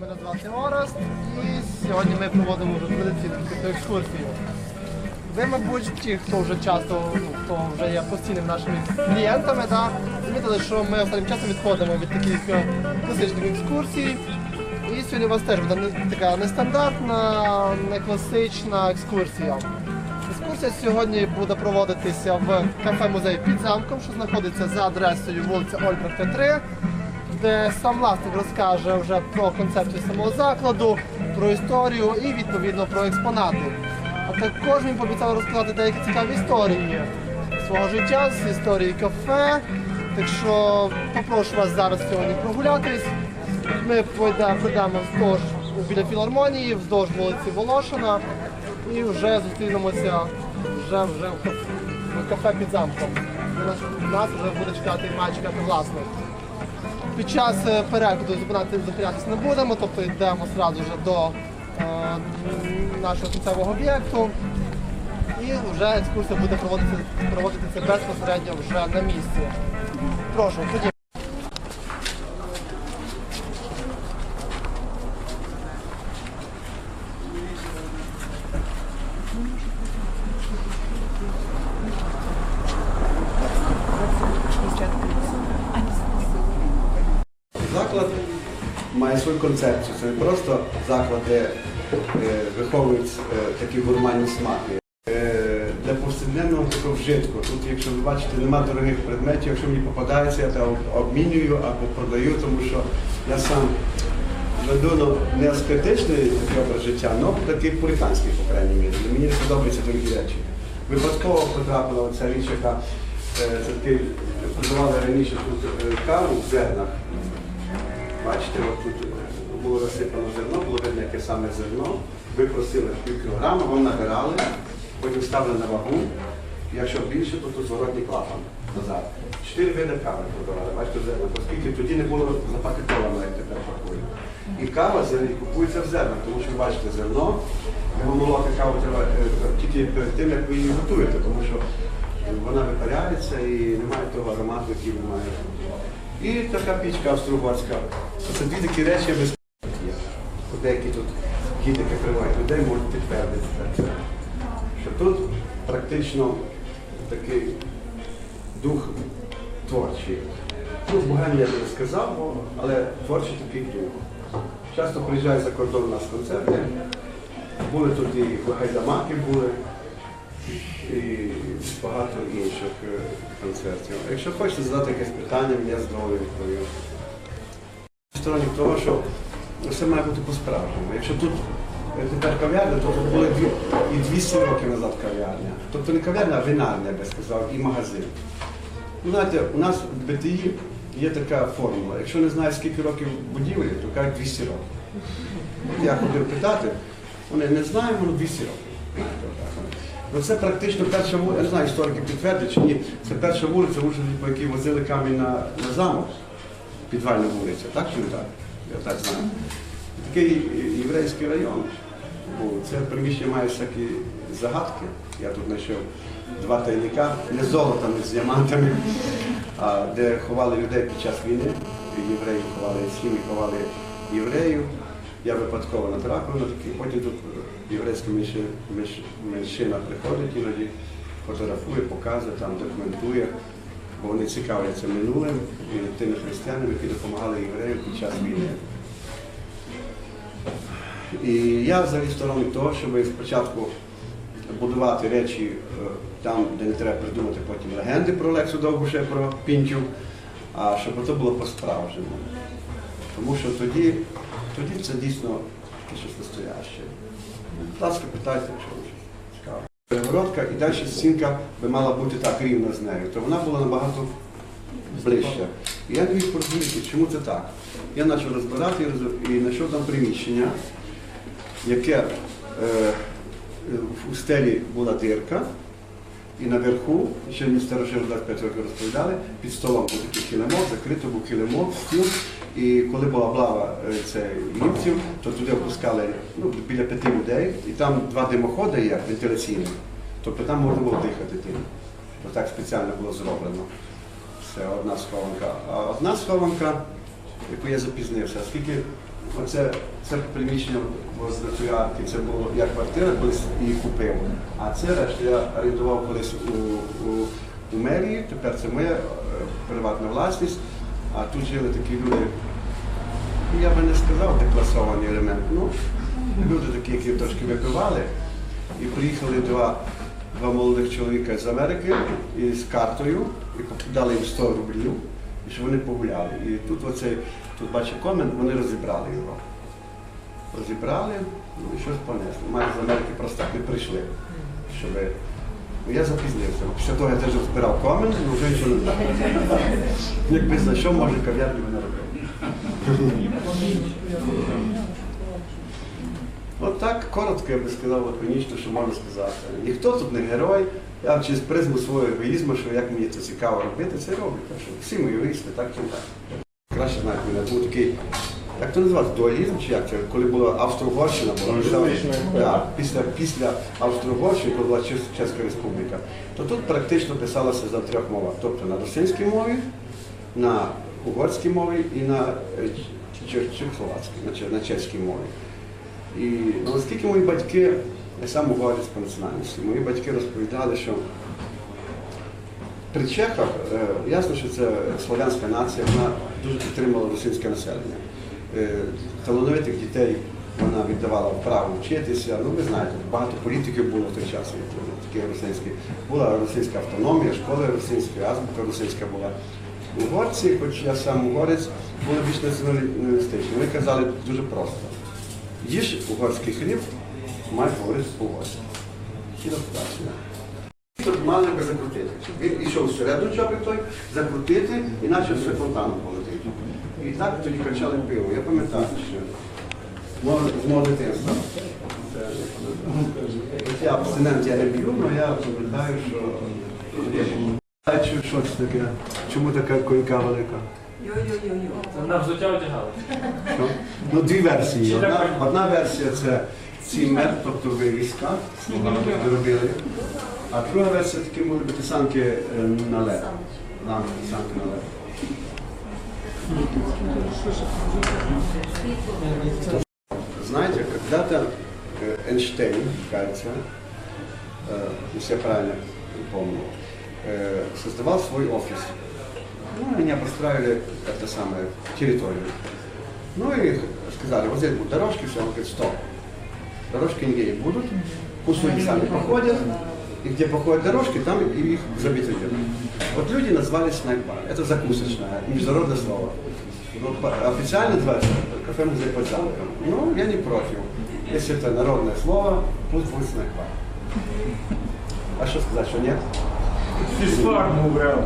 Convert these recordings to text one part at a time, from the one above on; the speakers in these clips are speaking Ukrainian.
Мене звати Орест і сьогодні ми проводимо вже традиційну екскурсію. Ви, мабуть, ті, хто вже часто, ну, хто вже є постійними нашими клієнтами, да, замітили, що ми останнім часом відходимо від таких е, класичних екскурсій. І сьогодні у вас теж буде така нестандартна, не класична екскурсія. Екскурсія сьогодні буде проводитися в кафе-музеї під замком, що знаходиться за адресою вулиця Ольбрехта 3 де сам власник розкаже вже про концепцію самого закладу, про історію і відповідно про експонати. А також він пообіцяв розказати деякі цікаві історії свого життя з історії кафе. Так що попрошу вас зараз сьогодні прогулятись. Ми пройдемо вздовж біля філармонії, вздовж вулиці Волошина і вже зустрінемося вже, вже в кафе, під замком. де Нас, вже буде чекати має чекати власник. Під час е, переходу зупинати зупинятися не будемо, тобто йдемо одразу вже до е, нашого кінцевого об'єкту. І вже екскурсія буде проводитися, проводитися безпосередньо вже на місці. Прошу, тоді. Має свою концепцію. Це не просто заклад, де е, виховують е, такі гурманні смаки. Е, для повсякденного такого вжитку. Тут, якщо ви бачите, немає дорогих предметів, якщо мені попадається, я то обмінюю або продаю, тому що я сам веду ну, не аскетичний образ життя, але такий пуританський, по крайній мірі. Мені подобаються дорогі речі. Випадково потрапила оця річ, яка е, продавали раніше тут каву в зернах. Бачите, от тут було розсипано зерно, було видно, яке саме зерно. Ви просили пів кілограма, вам набирали, потім ставили на вагу. Якщо більше, то тут зворотній клапан назад. Чотири види кави продавали, бачите, зерна, оскільки тоді не було запакетовано, як тепер пакують. І кава зелені купується в зернах, тому що бачите зерно, його молока каву треба е, тільки перед тим, як ви її готуєте, тому що вона випаряється і немає того аромату, який ви маєте. І така пічка австро-угорська. Це дві такі речі без є. Деякі тут гідники приводять людей можуть підтвердити це. Що тут практично такий дух творчий. Ну, богемія я не сказав, але творчий такий дух. Часто приїжджають за кордон у нас концерти. Були тут і гайдамаки були, і багато інших е, концертів. Якщо хочете задати якесь питання, я з задоволенням відповім. Сторонник того, що все має бути по-справжньому. Якщо тут е, тепер кав'ярня, то тут були і 200 років назад кав'ярня. Тобто не кав'ярня, а винарня, я би сказав, і магазин. Ну, знаєте, у нас в БТІ є така формула. Якщо не знаєш, скільки років будівлі, то кажуть 200 років. От Я ходив питати, вони не знаємо, ну 200 років. Ну це практично перша вулиця, я не знаю, історики підтвердять чи ні, це перша вулиця, по якій возили камінь на, на замок, підвальна вулиця, так чи не так? Я так знаю. Такий єврейський район. був. Це приміщення має всякі загадки. Я тут знайшов два тайника, не з золотом, не з діамантами, а де ховали людей під час війни. Євреї ховали схеми, ховали євреїв. Я випадково натрапив на такий, потім тут єврейська меншина приходить іноді, фотографує, показує, там документує, бо вони цікавляться минулим і тими християнами, які допомагали євреям під час війни. І я взагалі сторонник того, щоб спочатку будувати речі е, там, де не треба придумати потім легенди про Лексу Довбуша, про Пінчу, а щоб це було по-справжньому. Тому що тоді, тоді це дійсно щось настояще. Будь ласка, питайте, якщо вам щось цікаво. Перегородка і далі стінка би мала бути так рівно з нею, то вона була набагато ближче. І я міг порозуміти, чому це так. Я почав розбирати і роз- і знайшов там приміщення, яке е, у стелі була дирка, і наверху, ще мені старожили 25 років розповідали, під столом був такий килимок, закрито був килимок, стіл. І коли була облава е, німців, то туди опускали ну, біля п'яти людей, і там два димоходи є вентиляційні, тобто там можна було дихати тим. Так спеціально було зроблено. Це одна схованка. А одна схованка, яку я запізнився, оскільки Оце це приміщення в Цуярки, це було я квартира колись її купив. А це решта я орендував колись у, у, у мерії, тепер це моя е, приватна власність, а тут жили такі люди, ну, я би не сказав декласований елемент. Ну, люди такі, які трошки випивали, і приїхали два, два молодих чоловіка з Америки із картою, і дали їм 100 рублів, і щоб вони погуляли. І тут оцей, тут бачу комент, вони розібрали його. Розібрали, ну і щось понесли. Майже з Америки просто так не прийшли. Щоб... Ну, я запізнився. Після того я теж збирав комент, ну вже нічого не знаю. Якби знайшов, може кав'ярню би не робив. От так коротко я би сказав лаконічно, що можна сказати. Ніхто тут не герой. Я через призму свого егоїзму, що як мені це цікаво робити, це роблю. Всі ми егоїсти, так чи так. Краще знаєте, у мене був такий, як то називається, дуалізм, чи як це, коли була Австро-Угорщина, була да, після, після Австро-Угорщини, коли була Чес- Чеська Республіка, то тут практично писалося за трьох мовах. Тобто на російській мові, на угорській мові і на е, ч- ч- чехословацькій, на, че- на чеській мові. І ну, оскільки мої батьки, я сам угорець по національності, мої батьки розповідали, що при чехах, е, ясно, що це слов'янська нація, вона дуже підтримувала російське населення. Е, Талановитих дітей вона віддавала право вчитися. Ну, ви знаєте, багато політиків було в той час, такі російські. Була російська автономія, школи російські, азбука російська була. Угорці, хоч я сам угорець, були більш націоналістичні. Вони казали дуже просто. Їж угорський хліб, май говорити по-угорськи. І достатньо. Тут мали би закрутити. Він ішов всередину чопик той, закрутити, і почав все фонтаном полетити. І так тоді качали пиво. Я пам'ятаю, що з мого дитинства. Я абстинент я не б'ю, але я пам'ятаю, що а що, це таке? Чому така койка велика? На взуття одягали. Ну, дві версії. Одна, одна версія це цімер, тобто вивіска, робили. А друга версія такі можуть бути санки е, на лед. Ламки, санки на лед. Знаете, когда-то э, Эйнштейн, кажется, э, если я правильно помню, э, создавал свой офис. Ну, они обустраивали это самое, территорию. Ну и сказали, вот здесь будут дорожки, все, он говорит, стоп. Дорожки нигде не будут, люди сами походят, и где походят дорожки, там и их забетонировать. Вот люди назвали снайк-бар. Это закусочное, международное слово. По- официально называется кафе-музей под замком. Ну, я не против. Если это народное слово, пусть будет снайк-бар. А что сказать, что нет? Фізфарму брали.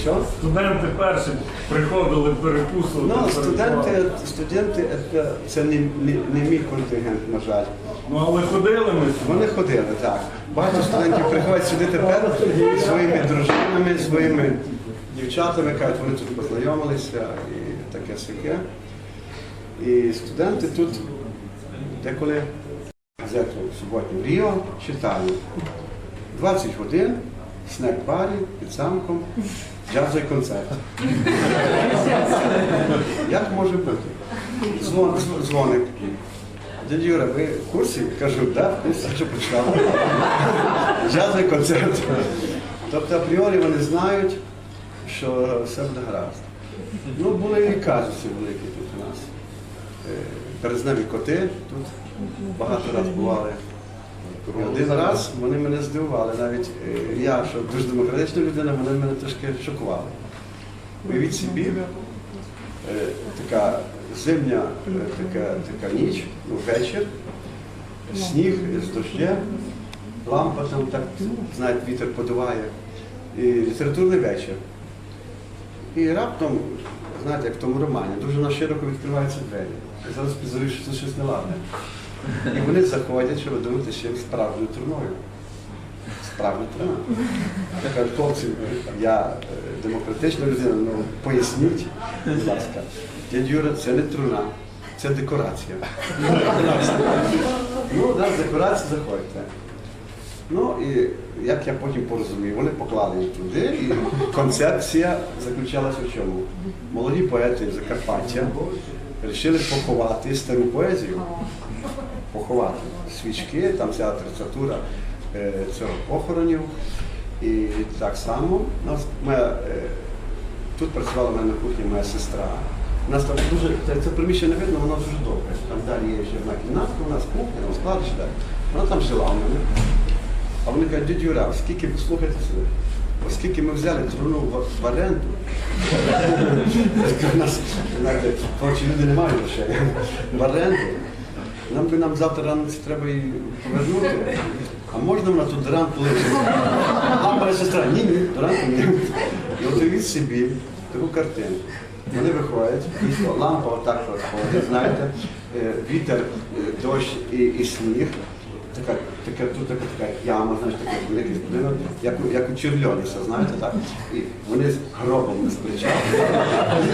Що? Студенти перші приходили перекусувати. Ну, студенти, студенти це, це не, не, не мій контингент, на жаль. Ну але ходили ми сюди. Вони ходили, так. Багато студентів приходять сюди тепер зі своїми дружинами, своїми дівчатами, кажуть, вони тут познайомилися і таке сяке. І студенти тут деколи газету суботню Ріо читали. 20 годин, снек-барі, під замком, джазовий концерт. Як може бути? Дзвон, дзвоник. Дядя Юра, ви в курсі? Кажу, так, да, курсі, що прочитав. Джазовий концерт. Тобто апріорі вони знають, що все буде гаразд. Ну, були і казуси великі тут у нас. Е, Березневі коти тут багато разів бували. Один раз вони мене здивували. Навіть е, я, що дуже демократична людина, вони мене трошки шокували. Уявіть собі, е, така зимня е, така, така ніч, ну, вечір, сніг з дощем, лампа там так, знаєте, вітер подуває, і літературний вечір. І раптом, знаєте, як в тому романі, дуже на широко відкриваються двері. І зараз підозрюю, що це щось неладне. І вони заходять, що ви думаєте, ще справжньою труною. Справжня труна. Я кажу, хлопці, я е, демократична людина, ну поясніть, будь ласка. Дядь Юра, це не труна, це декорація. ну, да, декорація заходьте. Ну і як я потім порозумів, вони поклали їх туди, і концепція заключалася в чому? Молоді поети Закарпаття вирішили поховати стару поезію. Поховати свічки, там вся атрицатура е, цього похоронів. І так само нас моя, е, тут працювала в мене на кухні моя сестра. У нас там дуже це, приміщення видно, воно дуже добре. Там далі є ще одна кімнатка, у нас кухня, там складище далі. Вона там жила у мене. А вони кажуть, дядь Юра, оскільки, слухайте сюди, оскільки ми взяли труну в, в оренду, у нас люди не мають грошей, в оренду, нам би нам завтра рано треба її повернути. А можна вона тут ранку лишити? А моя сестра, ні, ні, до ні. І от уявіть собі таку картину. Вони виходять, і лампа отак ходить, знаєте, е, вітер, е, дощ і, і сніг. Така, така, тут така, така яма, знаєш, такий великий будинок, як, як у Черльоніса, знаєте, так. І вони з гробом з плеча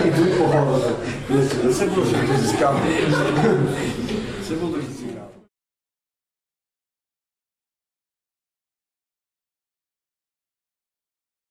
і йдуть по городу. Ну, Це було ще дуже цікаво.